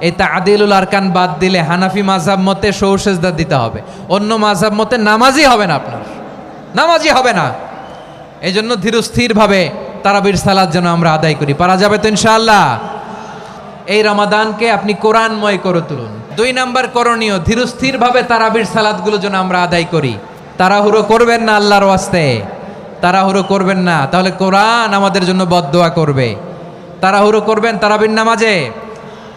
এই তাদিলুল আরকান বাদ দিলে হানাফি মাঝাব মতে সৌ সেজদা দিতে হবে। অন্য মাঝাব মতে নামাজই হবে না আপনার। নামাজই হবে না। এই জন্য ধীরস্থিরভাবে তারাবির সালাদ যেন আমরা আদায় করি। পারা যাবে তো ইনশাআল্লাহ। এই রমাদানকে আপনি কোরআনময় করে তুলুন। দুই নাম্বার করণীয় ধীরস্থিরভাবে তারাবির সালাদগুলো যেন আমরা আদায় করি। তাড়াহুড়ো করবেন না আল্লাহর ওয়াস্তে। তাড়াহুড়ো করবেন না। তাহলে কোরআন আমাদের জন্য বদদোয়া করবে। তাড়াহুড়ো করবেন তারাবির নামাজে।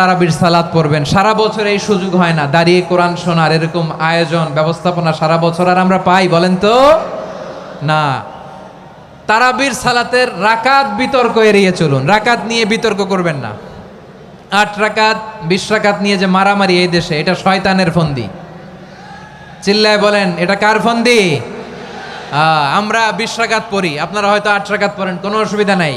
তারাবির সালাদ পড়বেন। সারা বছর এই সুযোগ হয় না। দাঁড়িয়ে কোরআন শোনার এরকম আয়োজন, ব্যবস্থাপনা সারা বছর আর আমরা পাই, বলেন তো? না। তারাবির সালাতের রাকাত বিতর্ক এড়িয়ে চলুন। রাকাত নিয়ে বিতর্ক করবেন না। আট রাকাত, বিশ রাকাত নিয়ে যে মারামারি এই দেশে, এটা শয়তানের ফন্দি। চিল্লায় বলেন, এটা কার ফন্দি? আমরা বিশ রাকাত পড়ি। আপনারা হয়তো আট রাকাত পড়েন, কোনো অসুবিধা নাই।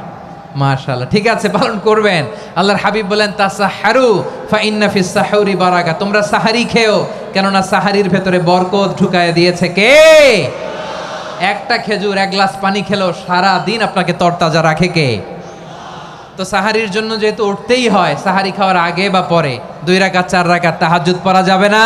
মাশাআল্লাহ। ঠিক আছে, পালন করবেন। আল্লাহর হাবিব বলেন, তাসাহারু ফা ইন্না ফিস সাহুরি বারাকা। তোমরা সাহারি খেও, কেননা সাহারির ভেতরে বরকত ঢুকায় দিয়েছে কে? একটা খেজুর, এক গ্লাস পানি খেলো সারা দিন আপনাকে তরতাজা রাখে কে? তো সাহারির জন্য যেহেতু উঠতেই হয়, সাহারি খাওয়ার আগে বা পরে, দুই রাকাত, চার রাকাত তাহাজ্জুদ পড়া যাবে না।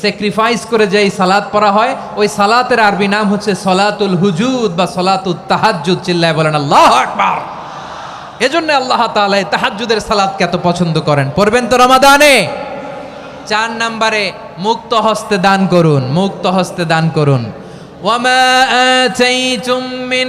স্যাক্রিফাইস করে যে এই সালাত পড়া হয়, ওই সালাতের আরবি নাম হচ্ছে সলাতুল হুজুদ বা সলাতুল তাহাজ্জুদ, চিল্লায় বলেন, আল্লাহ আকবার! এজন্য আল্লাহ তাআলা এই তাহাজ্জুদের সালাতকে এত পছন্দ করেন। পড়বেন তো রমাদানে? চার নাম্বারে, মুক্ত হস্তে দান করুন, মুক্ত হস্তে দান করুন। ওয়ামা আতাইতুম মিন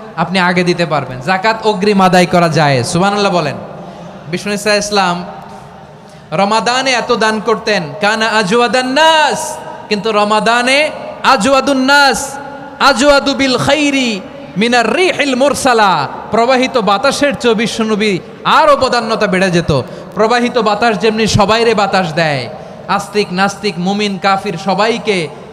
আপনি আগে দিতে পারবেন। জাকাত অগ্রিম আদায় করা যায় সুবহানাল্লাহ বলেন। বিষ্ণু ইসা ইসলাম রমাদানে এত দান করতেন, কানা আজওয়াদান নাস, কিন্তু রমাদানে আজওয়াদুন নাস, আজওয়াদু বিল খাইরি মিনার রিহিল মুরসালা, প্রবাহিত বাতাসের চেয়ে বিশ্বনবী আরও বদান্যতা বেড়ে যেত। প্রবাহিত বাতাস যেমনি সবাইরে বাতাস দেয়, আস্তিক নাস্তিক, মুমিন, কাফির সবাইকে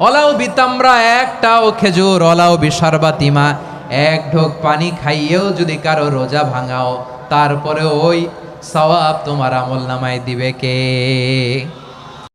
ওলাও বিতামরা একটাও খেজুর অলাও বিশারবাতিমা। এক ঢোক পানি খাইয়েও যদি কারও রোজা ভাঙাও তারপরে ওই সওয়াব তোমার আমল নামায় দিবে কে?